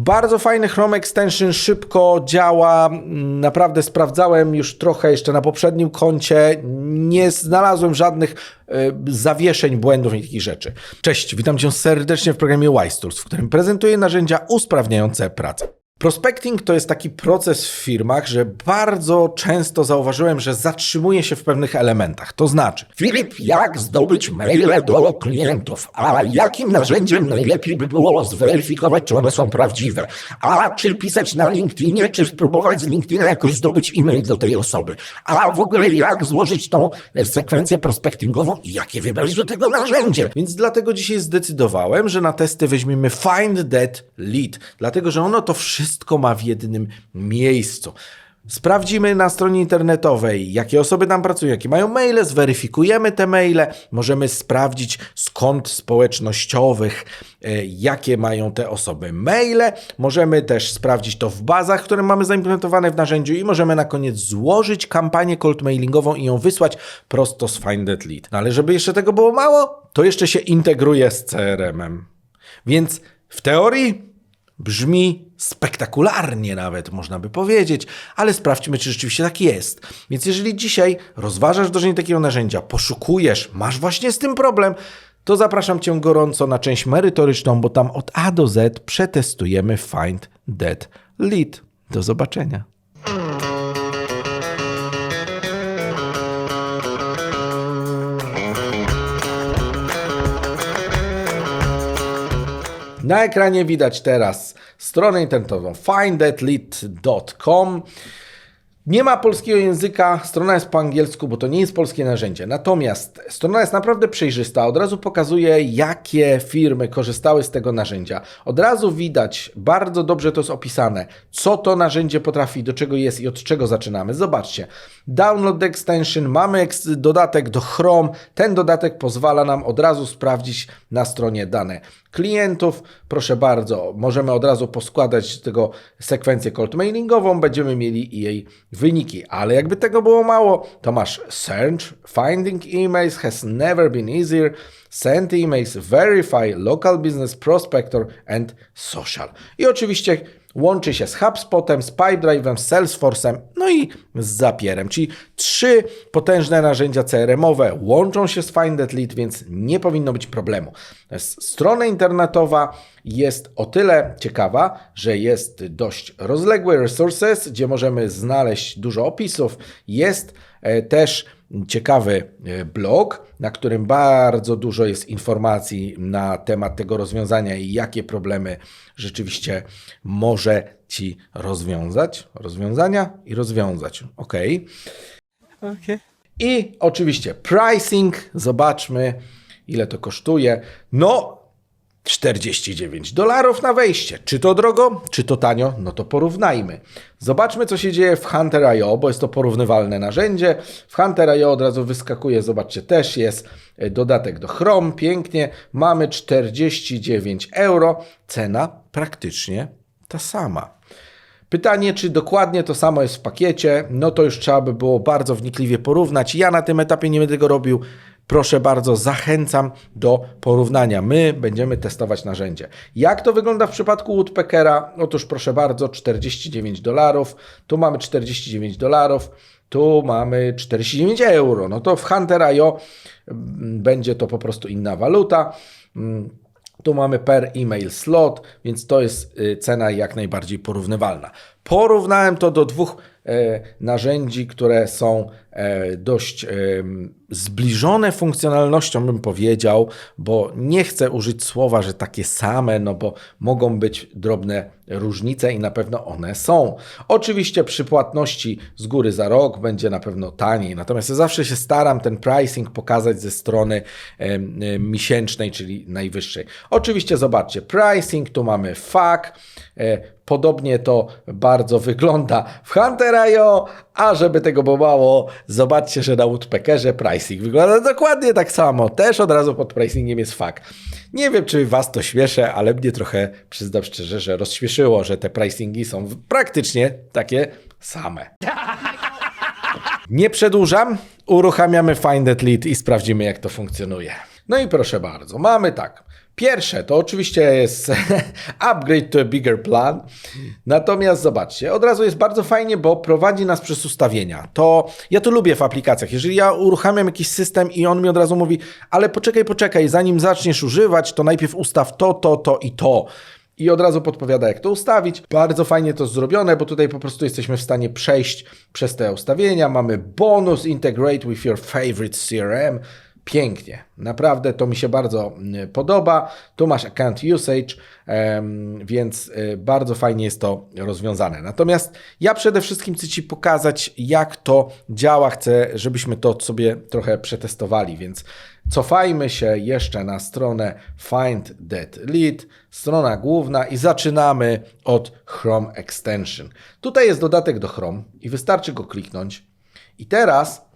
Bardzo fajny Chrome Extension, szybko działa. mm, Naprawdę sprawdzałem już trochę jeszcze na poprzednim koncie. Nie znalazłem żadnych e, zawieszeń, błędów i takich rzeczy. Cześć, witam Cię serdecznie w programie Wise Tools, w którym prezentuję narzędzia usprawniające pracę. Prospecting to jest taki proces w firmach, że bardzo często zauważyłem, że zatrzymuje się w pewnych elementach. To znaczy, Filip, jak zdobyć maile do klientów? A jakim narzędziem najlepiej by było zweryfikować, czy one są prawdziwe? A czy pisać na LinkedInie, czy spróbować z LinkedIna jakoś zdobyć e-mail do tej osoby? A w ogóle jak złożyć tą sekwencję prospectingową i jakie wybrać do tego narzędzie? Więc dlatego dzisiaj zdecydowałem, że na testy weźmiemy Find That Lead, dlatego że ono to wszystko ma w jednym miejscu. Sprawdzimy na stronie internetowej, jakie osoby tam pracują, jakie mają maile, zweryfikujemy te maile, możemy sprawdzić z kont społecznościowych, e, jakie mają te osoby maile, możemy też sprawdzić to w bazach, które mamy zaimplementowane w narzędziu i możemy na koniec złożyć kampanię cold mailingową i ją wysłać prosto z Find That Lead. No ale żeby jeszcze tego było mało, to jeszcze się integruje z CRM-em. Więc w teorii Brzmi spektakularnie nawet, można by powiedzieć, ale sprawdźmy, czy rzeczywiście tak jest. Więc jeżeli dzisiaj rozważasz wdrożenie takiego narzędzia, poszukujesz, masz właśnie z tym problem, to zapraszam Cię gorąco na część merytoryczną, bo tam od A do Z przetestujemy Find That Lead. Do zobaczenia. Na ekranie widać teraz stronę internetową findthatlead.com. Nie ma polskiego języka, strona jest po angielsku, bo to nie jest polskie narzędzie. Natomiast strona jest naprawdę przejrzysta, od razu pokazuje, jakie firmy korzystały z tego narzędzia. Od razu widać, bardzo dobrze to jest opisane, co to narzędzie potrafi, do czego jest i od czego zaczynamy. Zobaczcie, download extension, mamy dodatek do Chrome. Ten dodatek pozwala nam od razu sprawdzić na stronie dane klientów. Proszę bardzo, możemy od razu poskładać tego sekwencję cold mailingową, będziemy mieli jej wyniki. Ale jakby tego było mało, to masz search, finding emails has never been easier, send emails, verify, local business prospector and social. I oczywiście łączy się z HubSpotem, z Pipedrive'em, z Salesforce'em, no i z Zapierem, czyli trzy potężne narzędzia CRM-owe łączą się z Find That Lead, więc nie powinno być problemu. Strona internetowa jest o tyle ciekawa, że jest dość rozległy resources, gdzie możemy znaleźć dużo opisów. Jest e, też ciekawy e, blog, na którym bardzo dużo jest informacji na temat tego rozwiązania i jakie problemy rzeczywiście może Ci rozwiązać. Rozwiązania i rozwiązać. Ok. I oczywiście pricing. Zobaczmy, ile to kosztuje. No, 49 dolarów na wejście. Czy to drogo, czy to tanio? No to porównajmy. Zobaczmy, co się dzieje w Hunter.io, bo jest to porównywalne narzędzie. W Hunter.io od razu wyskakuje, zobaczcie, też jest e, dodatek do Chrome. Pięknie. Mamy 49 euro. Cena praktycznie ta sama. Pytanie, czy dokładnie to samo jest w pakiecie, no to już trzeba by było bardzo wnikliwie porównać. Ja na tym etapie nie będę tego robił. Proszę bardzo, zachęcam do porównania. My będziemy testować narzędzie. Jak to wygląda w przypadku Woodpeckera? Otóż proszę bardzo, 49 dolarów. Tu mamy 49 dolarów. Tu mamy 49 euro. No to w Hunter.io mm, będzie to po prostu inna waluta. Mm, tu mamy per email slot, więc to jest y, cena jak najbardziej porównywalna. Porównałem to do dwóch e, narzędzi, które są e, dość em, zbliżone funkcjonalnością, bym powiedział, bo nie chcę użyć słowa, że takie same, no bo mogą być drobne różnice i na pewno one są. Oczywiście przy płatności z góry za rok będzie na pewno taniej, natomiast ja zawsze się staram ten pricing pokazać ze strony miesięcznej, czyli najwyższej. Oczywiście zobaczcie, pricing, tu mamy FAQ, e, Podobnie to bardzo wygląda w Hunter.io, a żeby tego było mało, zobaczcie, że na Woodpeckerze pricing wygląda dokładnie tak samo. Też od razu pod pricingiem jest fakt. Nie wiem, czy Was to śmieszy, ale mnie trochę, przyznam szczerze, że rozśmieszyło, że te pricingi są praktycznie takie same. Nie przedłużam, uruchamiamy Find Lead i sprawdzimy, jak to funkcjonuje. No i proszę bardzo, mamy tak. Pierwsze to oczywiście jest upgrade to a bigger plan. Natomiast zobaczcie, od razu jest bardzo fajnie, bo prowadzi nas przez ustawienia. To ja to lubię w aplikacjach. Jeżeli ja uruchamiam jakiś system i on mi od razu mówi, ale poczekaj, poczekaj, zanim zaczniesz używać, to najpierw ustaw to, to, to i to. I od razu podpowiada, jak to ustawić. Bardzo fajnie to zrobione, bo tutaj po prostu jesteśmy w stanie przejść przez te ustawienia. Mamy bonus integrate with your favorite CRM. Pięknie, naprawdę to mi się bardzo mm, podoba. Tu masz account usage, więc y, bardzo fajnie jest to rozwiązane. Natomiast ja przede wszystkim chcę Ci pokazać, jak to działa. Chcę, żebyśmy to sobie trochę przetestowali, więc cofajmy się jeszcze na stronę Find That Lead, strona główna i zaczynamy od Chrome Extension. Tutaj jest dodatek do Chrome i wystarczy go kliknąć. I teraz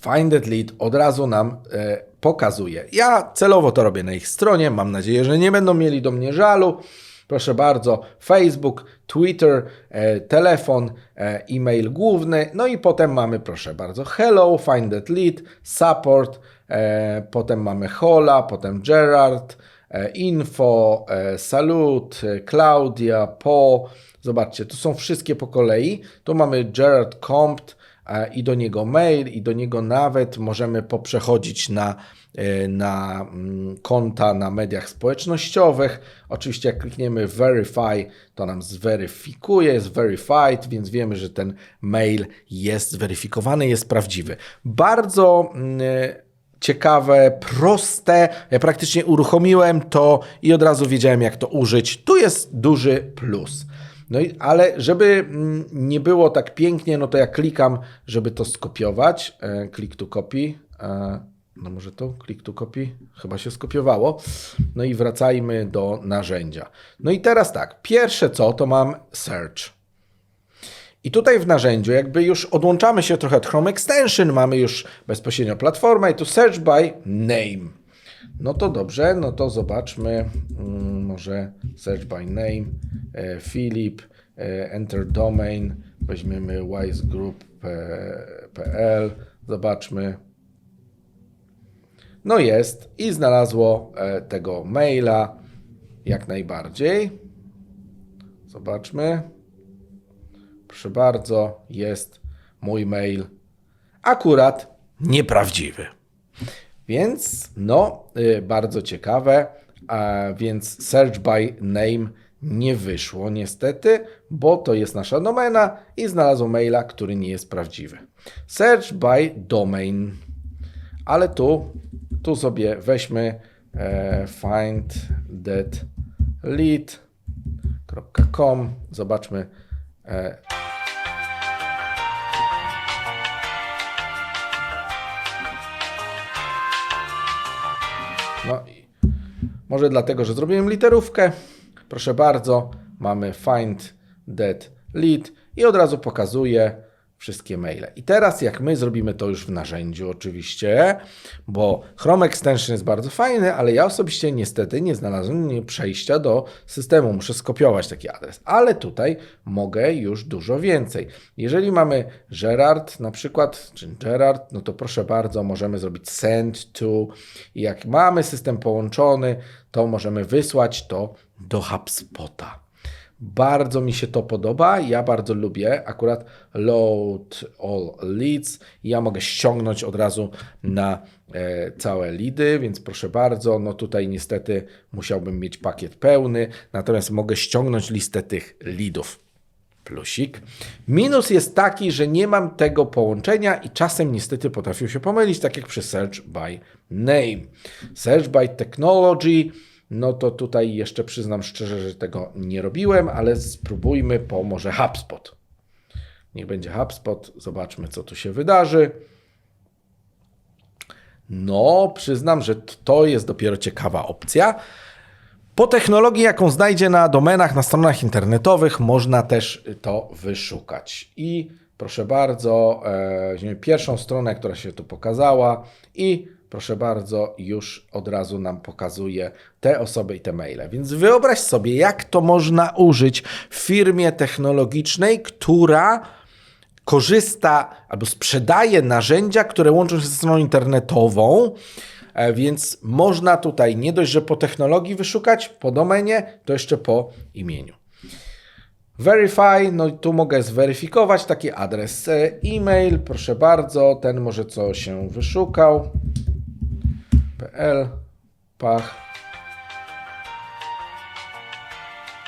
Find That Lead od razu nam e, pokazuje. Ja celowo to robię na ich stronie. Mam nadzieję, że nie będą mieli do mnie żalu. Proszę bardzo, Facebook, Twitter, e, telefon, e, e-mail główny, no i potem mamy, proszę bardzo, Hello, Find That Lead, Support, e, potem mamy Hola, potem Gerard, e, Info, e, Salut, e, Claudia, Po. Zobaczcie, tu są wszystkie po kolei. Tu mamy Gerard Compt, i do niego mail, i do niego nawet możemy poprzechodzić na, e, na mm, konta na mediach społecznościowych. Oczywiście jak klikniemy verify, to nam zweryfikuje, jest verified, więc wiemy, że ten mail jest zweryfikowany, jest prawdziwy. Bardzo mm, ciekawe, proste. Ja praktycznie uruchomiłem to i od razu wiedziałem, jak to użyć. Tu jest duży plus. No i, ale żeby mm, nie było tak pięknie, no to ja klikam, żeby to skopiować. E, Click to copy. E, No może to, click to copy, chyba się skopiowało. No i wracajmy do narzędzia. No i teraz tak, pierwsze co, to mam search. I tutaj w narzędziu jakby już odłączamy się trochę od Chrome Extension, mamy już bezpośrednio platformę i tu search by name. No to dobrze, no to zobaczmy, mm, może search by name, e, Filip, e, enter domain, weźmiemy wisegroup.pl, zobaczmy. No jest i znalazło e, tego maila jak najbardziej. Zobaczmy. Proszę bardzo, jest mój mail. Akurat nieprawdziwy. Więc no, y, bardzo ciekawe. A więc search by name nie wyszło niestety, bo to jest nasza domena i znalazło maila, który nie jest prawdziwy. Search by domain. Ale tu, tu sobie weźmy e, find that lead.com. Zobaczmy. E, może dlatego, że zrobiłem literówkę. Proszę bardzo, mamy find that lead i od razu pokazuje wszystkie maile. I teraz jak my zrobimy to już w narzędziu oczywiście, bo Chrome Extension jest bardzo fajny, ale ja osobiście niestety nie znalazłem przejścia do systemu. Muszę skopiować taki adres. Ale tutaj mogę już dużo więcej. Jeżeli mamy Gerard na przykład, czy Gerard, no to proszę bardzo, możemy zrobić send to. I jak mamy system połączony, to możemy wysłać to do HubSpota. Bardzo mi się to podoba. Ja bardzo lubię akurat load all leads. Ja mogę ściągnąć od razu na e, całe lidy, więc proszę bardzo. No tutaj niestety musiałbym mieć pakiet pełny, natomiast mogę ściągnąć listę tych lidów. Plusik. Minus jest taki, że nie mam tego połączenia i czasem niestety potrafił się pomylić, tak jak przy search by name. Search by technology no to tutaj jeszcze przyznam szczerze, że tego nie robiłem, ale spróbujmy po może HubSpot. Niech będzie HubSpot, zobaczmy co tu się wydarzy. No, przyznam, że to jest dopiero ciekawa opcja. Po technologii, jaką znajdzie na domenach, na stronach internetowych, można też to wyszukać. I proszę bardzo, e, pierwszą stronę, która się tu pokazała i proszę bardzo, już od razu nam pokazuje te osoby i te maile. Więc wyobraź sobie, jak to można użyć w firmie technologicznej, która korzysta albo sprzedaje narzędzia, które łączą się ze stroną internetową, e, więc można tutaj nie dość, że po technologii wyszukać, po domenie, to jeszcze po imieniu. Verify, no i tu mogę zweryfikować taki adres e, e-mail, proszę bardzo, ten może co się wyszukał. PL, pach.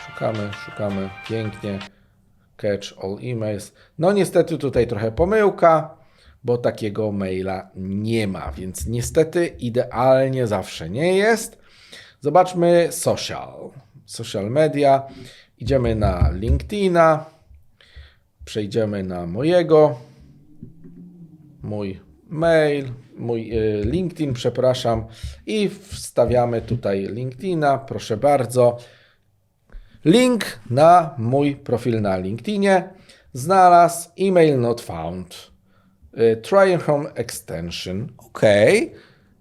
Szukamy, szukamy, pięknie. Catch all emails. No niestety tutaj trochę pomyłka, bo takiego maila nie ma, więc niestety idealnie zawsze nie jest. Zobaczmy social. Social media. Idziemy na LinkedIna. Przejdziemy na mojego. Mój mail, mój y, LinkedIn, przepraszam. I wstawiamy tutaj LinkedIna, proszę bardzo. Link na mój profil na LinkedInie znalazł email not found. Y, Try home extension. OK.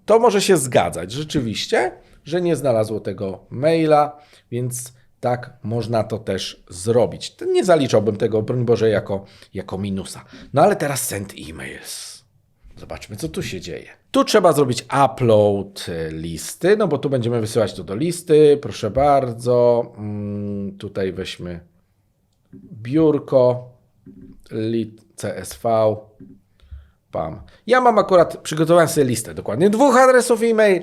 To może się zgadzać rzeczywiście, że nie znalazło tego maila, więc tak można to też zrobić. Nie zaliczałbym tego, broń Boże, jako, jako minusa. No ale teraz send emails. Zobaczmy, co tu się dzieje. Tu trzeba zrobić upload e, listy, no bo tu będziemy wysyłać to do listy. Proszę bardzo. Mm, Tutaj weźmy biurko, lit CSV. Pam. Ja mam akurat przygotowałem sobie listę dokładnie dwóch adresów e-mail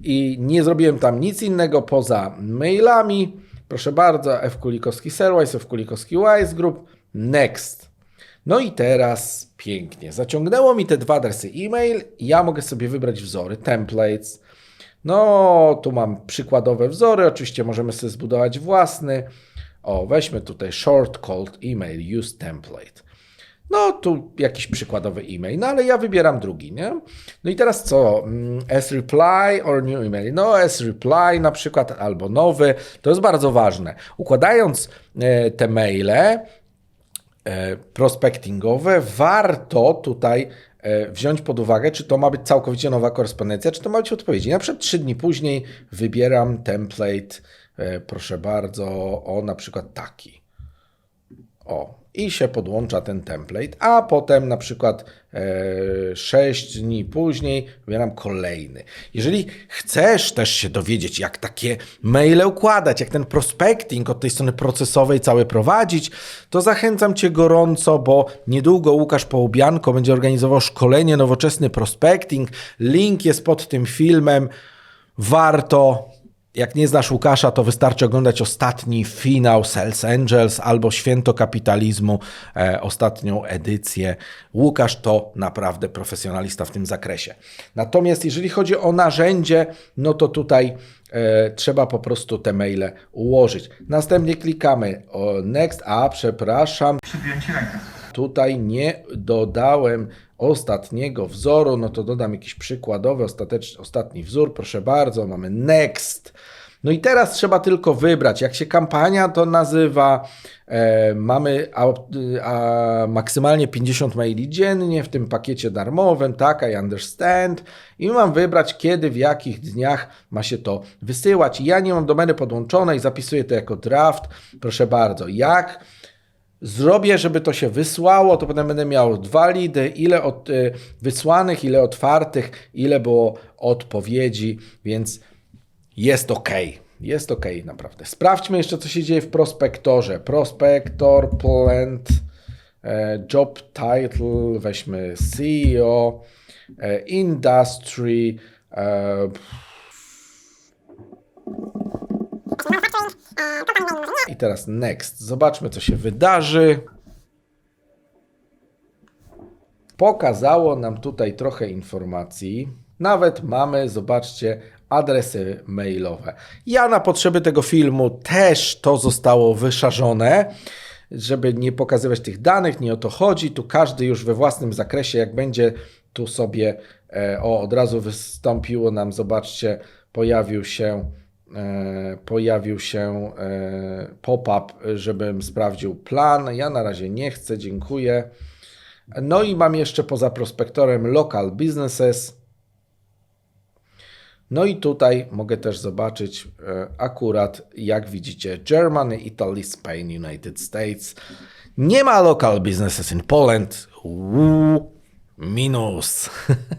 i nie zrobiłem tam nic innego poza mailami. Proszę bardzo, F. Kulikowski Serwise, F. Kulikowski Wise Group. Next. No i teraz pięknie. Zaciągnęło mi te dwa adresy e-mail. Ja mogę sobie wybrać wzory, templates. No, tu mam przykładowe wzory. Oczywiście możemy sobie zbudować własny. O, weźmy tutaj short cold email, use template. No, tu jakiś przykładowy e-mail, no ale ja wybieram drugi, nie? No i teraz co? Mm, As reply or new email? No, as reply na przykład, albo nowy, to jest bardzo ważne. Układając e, te maile, e, prospectingowe, warto tutaj e, wziąć pod uwagę, czy to ma być całkowicie nowa korespondencja, czy to ma być odpowiedzi. Na przykład trzy dni później wybieram template, e, proszę bardzo, o na przykład taki. O, i się podłącza ten template, a potem na przykład e, 6 dni później wybieram kolejny. Jeżeli chcesz też się dowiedzieć, jak takie maile układać, jak ten prospecting od tej strony procesowej cały prowadzić, to zachęcam Cię gorąco, bo niedługo Łukasz Połubianko będzie organizował szkolenie Nowoczesny Prospecting. Link jest pod tym filmem. Warto jak nie znasz Łukasza, to wystarczy oglądać ostatni finał Sales Angels albo Święto Kapitalizmu, e, ostatnią edycję. Łukasz to naprawdę profesjonalista w tym zakresie. Natomiast jeżeli chodzi o narzędzie, no to tutaj e, trzeba po prostu te maile ułożyć. Następnie klikamy o Next, a przepraszam, rękę. Tutaj nie dodałem ostatniego wzoru, no to dodam jakiś przykładowy, ostatecz, ostatni wzór, proszę bardzo, mamy next. No i teraz trzeba tylko wybrać, jak się kampania to nazywa. E, mamy a, a, maksymalnie 50 maili dziennie w tym pakiecie darmowym, tak, I understand. I mam wybrać, kiedy, w jakich dniach ma się to wysyłać. Ja nie mam domeny podłączonej, zapisuję to jako draft. Proszę bardzo, jak zrobię, żeby to się wysłało, to potem będę miał dwa lidy, ile od, y, wysłanych, ile otwartych, ile było odpowiedzi, więc jest ok. Jest ok, naprawdę. Sprawdźmy jeszcze, co się dzieje w prospektorze. Prospektor, plant, e, job title, weźmy CEO, e, industry, e, I teraz next. Zobaczmy, co się wydarzy. Pokazało nam tutaj trochę informacji. Nawet mamy, zobaczcie, adresy mailowe. Ja na potrzeby tego filmu też to zostało wyszarzone, żeby nie pokazywać tych danych, nie o to chodzi. Tu każdy już we własnym zakresie, jak będzie tu sobie, e, o, od razu wystąpiło nam, zobaczcie, pojawił się pojawił się e, pop-up, żebym sprawdził plan. Ja na razie nie chcę, dziękuję. No i mam jeszcze poza prospektorem local businesses. No i tutaj mogę też zobaczyć e, akurat, jak widzicie, Germany, Italy, Spain, United States. Nie ma local businesses in Poland. Uuu, minus.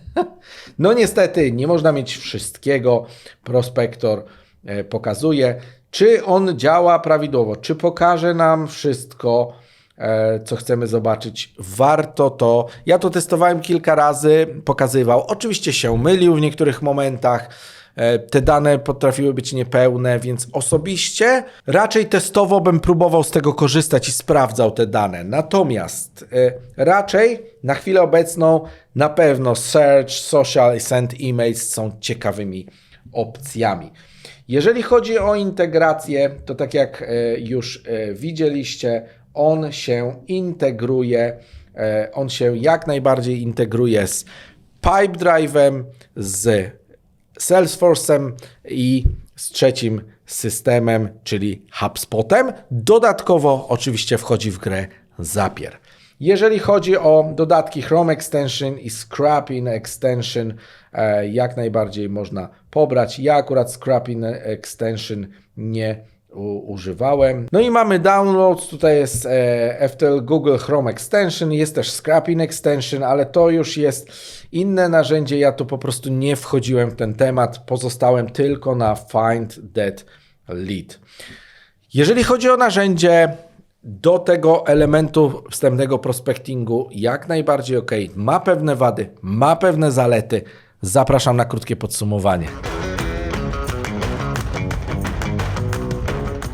no niestety, nie można mieć wszystkiego. Prospektor e, pokazuje, czy on działa prawidłowo, czy pokaże nam wszystko, e, co chcemy zobaczyć. Warto to. Ja to testowałem kilka razy, pokazywał. Oczywiście się mylił w niektórych momentach. E, Te dane potrafiły być niepełne, więc osobiście raczej testowo bym próbował z tego korzystać i sprawdzał te dane. Natomiast e, raczej na chwilę obecną na pewno search, social i send emails są ciekawymi opcjami. Jeżeli chodzi o integrację, to tak jak e, już e, widzieliście, on się integruje, e, on się jak najbardziej integruje z Pipedrive'em, z Salesforce'em i z trzecim systemem, czyli HubSpotem. Dodatkowo oczywiście wchodzi w grę Zapier. Jeżeli chodzi o dodatki Chrome Extension i Scrapping Extension, jak najbardziej można pobrać. Ja akurat Scrapping Extension nie używałem. No i mamy downloads, tutaj jest e, FTL Google Chrome Extension, jest też Scrapping Extension, ale to już jest inne narzędzie, ja tu po prostu nie wchodziłem w ten temat, pozostałem tylko na Find That Lead. Jeżeli chodzi o narzędzie, do tego elementu wstępnego prospectingu jak najbardziej ok. Ma pewne wady, ma pewne zalety. Zapraszam na krótkie podsumowanie.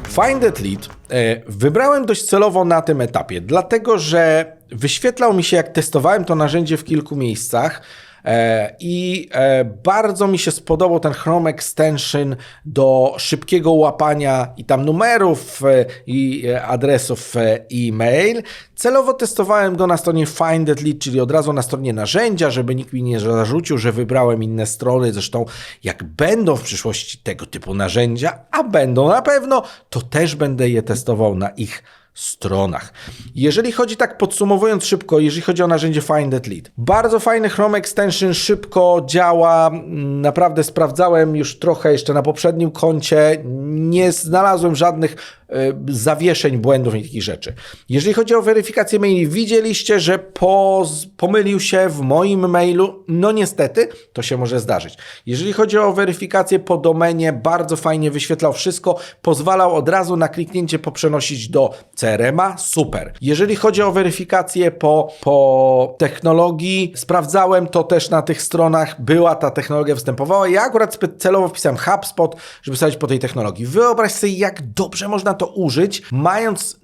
Find That Lead e, wybrałem dość celowo na tym etapie, dlatego że wyświetlał mi się, jak testowałem to narzędzie w kilku miejscach. E, I e, bardzo mi się spodobał ten Chrome Extension do szybkiego łapania i tam numerów e, i adresów e-mail. Celowo testowałem go na stronie Find Lead, czyli od razu na stronie narzędzia, żeby nikt mi nie zarzucił, że wybrałem inne strony. Zresztą, jak będą w przyszłości tego typu narzędzia, a będą na pewno, to też będę je testował na ich stronach. Jeżeli chodzi tak podsumowując szybko, jeżeli chodzi o narzędzie Find That Lead. Bardzo fajny Chrome Extension, szybko działa, mm, naprawdę sprawdzałem już trochę jeszcze na poprzednim koncie, nie znalazłem żadnych zawieszeń, błędów i takich rzeczy. Jeżeli chodzi o weryfikację maili, widzieliście, że poz, pomylił się w moim mailu, no niestety, to się może zdarzyć. Jeżeli chodzi o weryfikację po domenie, bardzo fajnie wyświetlał wszystko, pozwalał od razu na kliknięcie poprzenosić do CRM-a, super. Jeżeli chodzi o weryfikację po, po technologii, sprawdzałem to też na tych stronach, była ta technologia występowała. Ja akurat celowo wpisałem HubSpot, żeby stać po tej technologii. Wyobraź sobie, jak dobrze można to użyć, mając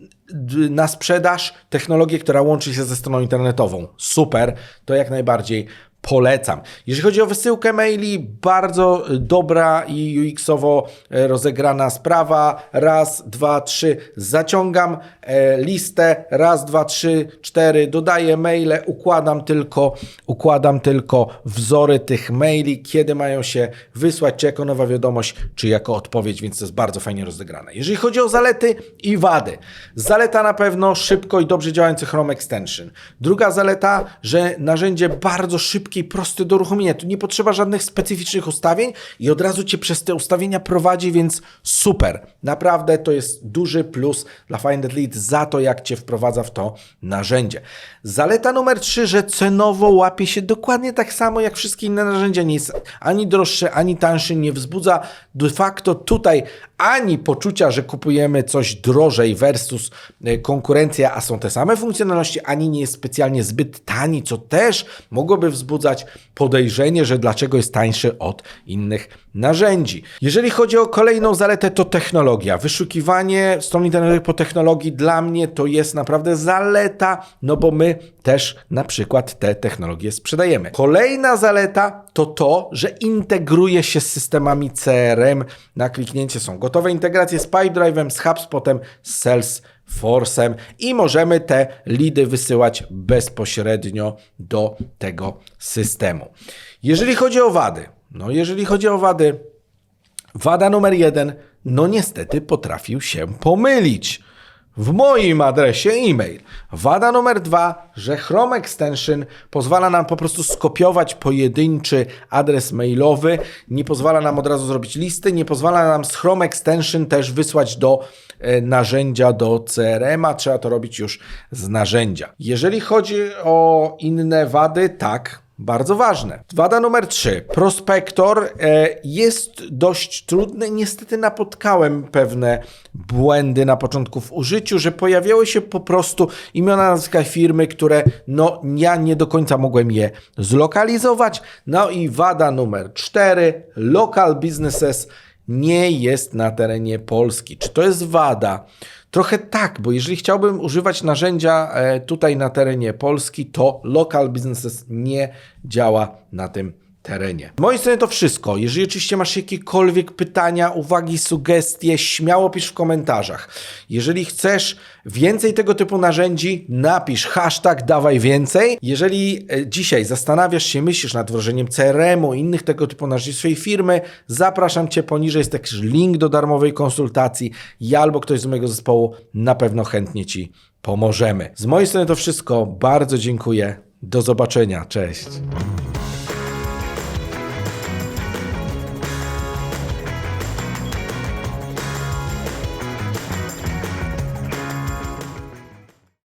na sprzedaż technologię, która łączy się ze stroną internetową. Super, to jak najbardziej polecam. Jeżeli chodzi o wysyłkę maili, bardzo dobra i UX-owo e, rozegrana sprawa. Raz, dwa, trzy, zaciągam e, listę, raz, dwa, trzy, cztery, dodaję maile, układam tylko, układam tylko wzory tych maili, kiedy mają się wysłać, czy jako nowa wiadomość, czy jako odpowiedź, więc to jest bardzo fajnie rozegrane. Jeżeli chodzi o zalety i wady. Zaleta na pewno szybko i dobrze działający Chrome Extension. Druga zaleta, że narzędzie bardzo szybkie i proste do uruchomienia. Tu nie potrzeba żadnych specyficznych ustawień i od razu Cię przez te ustawienia prowadzi, więc super. Naprawdę to jest duży plus dla Find Lead za to, jak Cię wprowadza w to narzędzie. Zaleta numer trzy, że cenowo łapie się dokładnie tak samo jak wszystkie inne narzędzia. Nie jest ani droższe, ani tańsze, nie wzbudza de facto tutaj ani poczucia, że kupujemy coś drożej versus e, konkurencja, a są te same funkcjonalności, ani nie jest specjalnie zbyt tani, co też mogłoby wzbudzać podejrzenie, że dlaczego jest tańszy od innych narzędzi. Jeżeli chodzi o kolejną zaletę, to technologia. Wyszukiwanie stron internetowych po technologii dla mnie to jest naprawdę zaleta, no bo my też na przykład te technologie sprzedajemy. Kolejna zaleta to to, że integruje się z systemami CRM. Na kliknięcie są gotowe integracje z Pipedrive'em, z HubSpotem, z Salesforce'em i możemy te lidy wysyłać bezpośrednio do tego systemu. Jeżeli chodzi o wady, no jeżeli chodzi o wady, wada numer jeden, no niestety potrafił się pomylić w moim adresie e-mail. Wada numer dwa, że Chrome Extension pozwala nam po prostu skopiować pojedynczy adres mailowy, nie pozwala nam od razu zrobić listy, nie pozwala nam z Chrome Extension też wysłać do e, narzędzia do CRM-a, trzeba to robić już z narzędzia. Jeżeli chodzi o inne wady, tak, bardzo ważne. Wada numer 3. Prospektor e, jest dość trudny. Niestety napotkałem pewne błędy na początku w użyciu, że pojawiały się po prostu imiona, nazwiska firmy, które no ja nie do końca mogłem je zlokalizować. No i wada numer 4. Local businesses nie jest na terenie Polski. Czy to jest wada? Trochę tak, bo jeżeli chciałbym używać narzędzia e, tutaj na terenie Polski, to local businesses nie działa na tym terenie. Z mojej strony to wszystko. Jeżeli oczywiście masz jakiekolwiek pytania, uwagi, sugestie, śmiało pisz w komentarzach. Jeżeli chcesz więcej tego typu narzędzi, napisz hashtag dawaj więcej. Jeżeli e, dzisiaj zastanawiasz się, myślisz nad wdrożeniem CRM-u, innych tego typu narzędzi swojej firmy, zapraszam Cię poniżej, jest też link do darmowej konsultacji. Ja albo ktoś z mojego zespołu na pewno chętnie Ci pomożemy. Z mojej strony to wszystko. Bardzo dziękuję. Do zobaczenia. Cześć.